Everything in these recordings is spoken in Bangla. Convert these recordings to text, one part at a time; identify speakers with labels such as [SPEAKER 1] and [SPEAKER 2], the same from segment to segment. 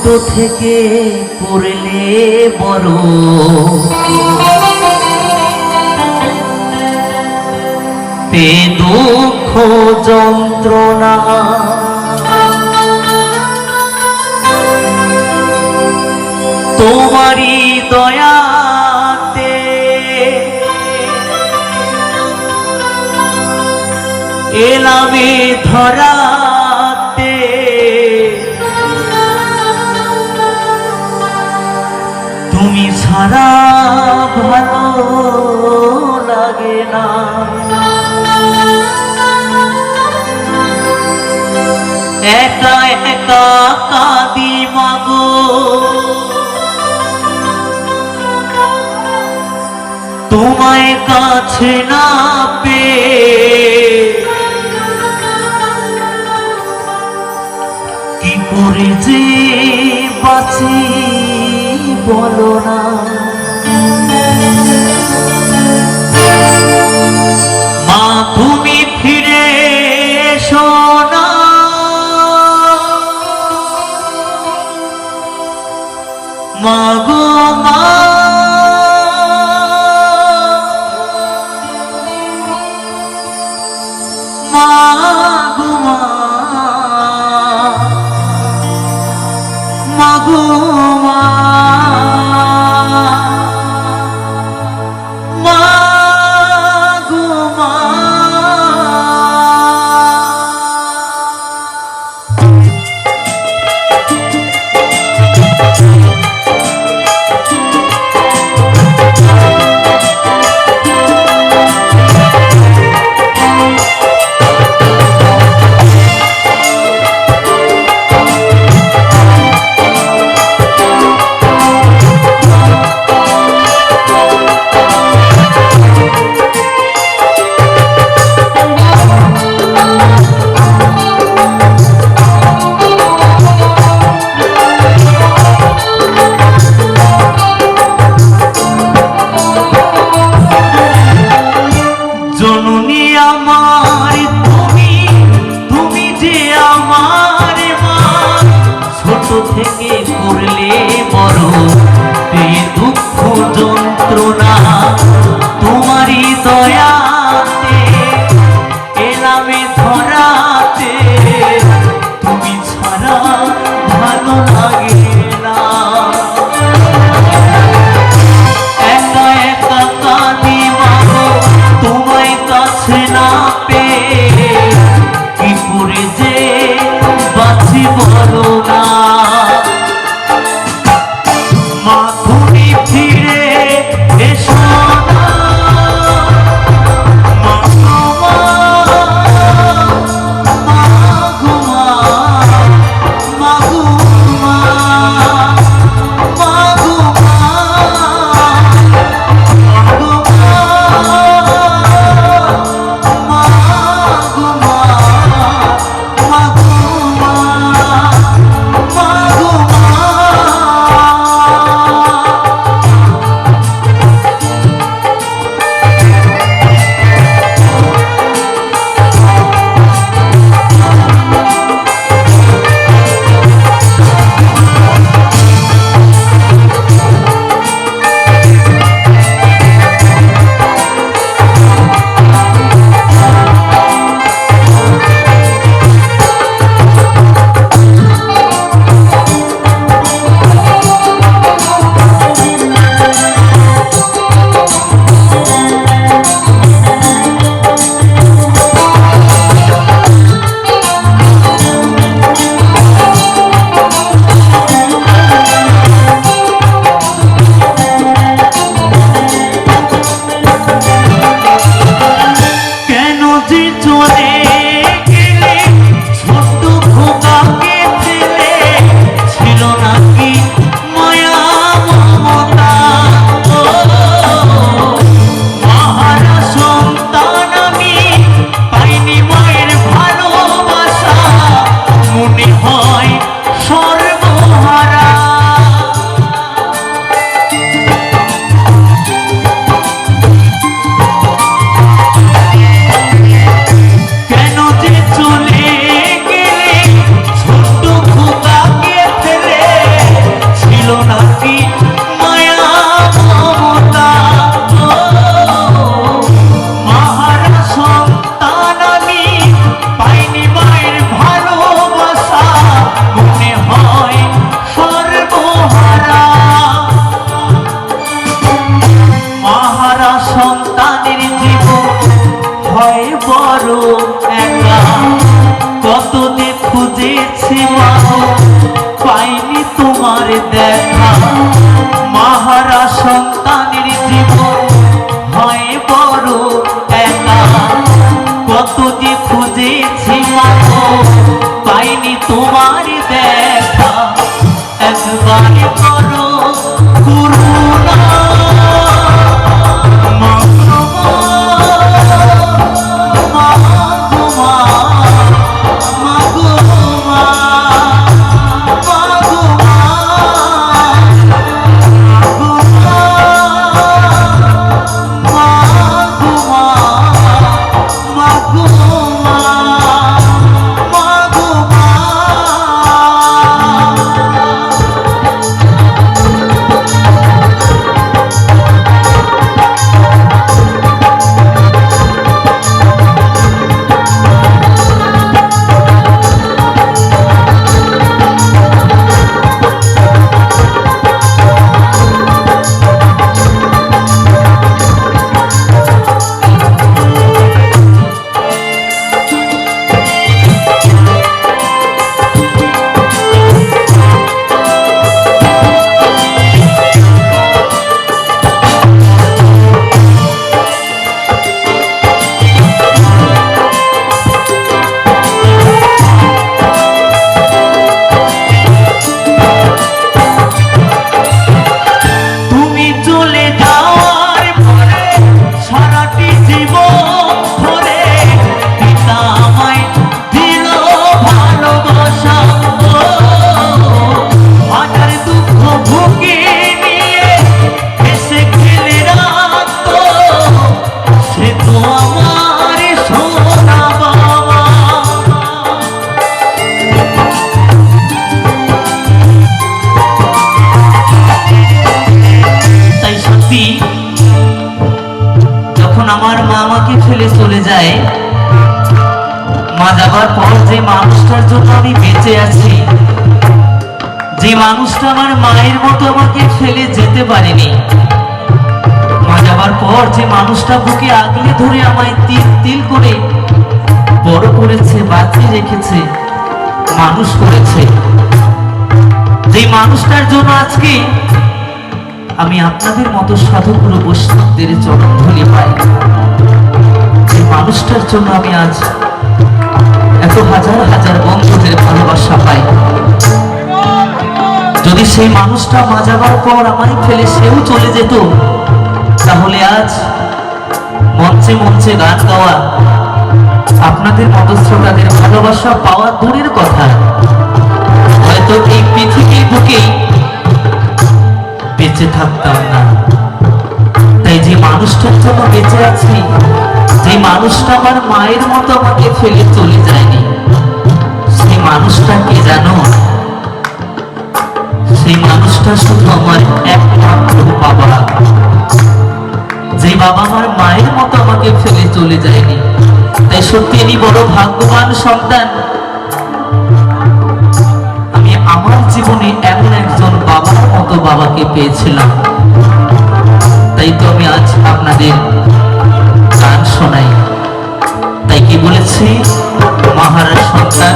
[SPEAKER 1] ছোট থেকে করলে বড়। পে দুঃখ যন্ত্রণা। তোমারই দয়াতে এলামে ধরাতে লাগে না। একা একা কাঁদি মাগো। তোমায় কাছে না পেয়ে কি করে যে বাঁচি বলো না। মা গো মা। মা মা। মাগো থেকে করলে বড় বেঁচে আছি। যে মানুষটা আমার মায়ের মতো আমাকে ফেলে যেতে পারেনি। মা যাবার পর যে মানুষটা বুকে আগলে ধরে আমায় তিল তিল করে বড় করেছে, বাঁচিয়ে রেখেছে, মানুষ করেছে। যে মানুষটার জন্য আজকে আমি আপনাদের মতো সাধুগুরু বৈষ্ণবদের চরণ ধরে পাই। যে মানুষটার জন্য আমি আজ এত হাজার হাজার বন্ধুদের যদি সেই মানুষটা মা যাবার পর আমায় ফেলে সেও চলে যেত, তাহলে আজ মঞ্চে মঞ্চে গান গাওয়া আপনাদের মতো শ্রোতাদের ভালোবাসা পাওয়া দূরের কথা। হয়তো এই পৃথিবীর বুকেই বেঁচে থাকতাম না। তাই যে মানুষটার জন্য বেঁচে আছি, যে মানুষটা আমার মায়ের মতো আমাকে ফেলে চলে যায়নি, সেই মানুষটা কে জানো? সেই মানুষটা শুধু আমার একমাত্র বাবা। যে বাবা আমার মায়ের মতো আমাকে ফেলে চলে যায়নি, তাই সত্যি ইনি বড় ভাগ্যবান সন্তান। আমি আমার জীবনে এমন একজন বাবার মতো বাবাকে পেয়েছিলাম। তাই তো আমি আজ আপনাদের গান শোনাই। তাই কি বলেছি? মহারাজ সন্তান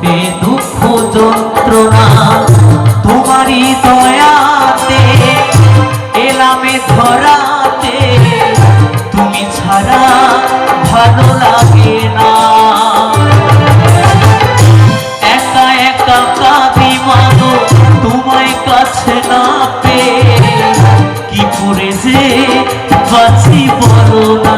[SPEAKER 1] পে দুঃখ যন্ত্রণা, তোমারই দয়াতে, এলামে ধরাতে, তুমি ছাড়া ভালো লাগে না। একা একা কাঁদি মানো, তোমায় কাছে না পে কি করে যে বাঁচি বলো না।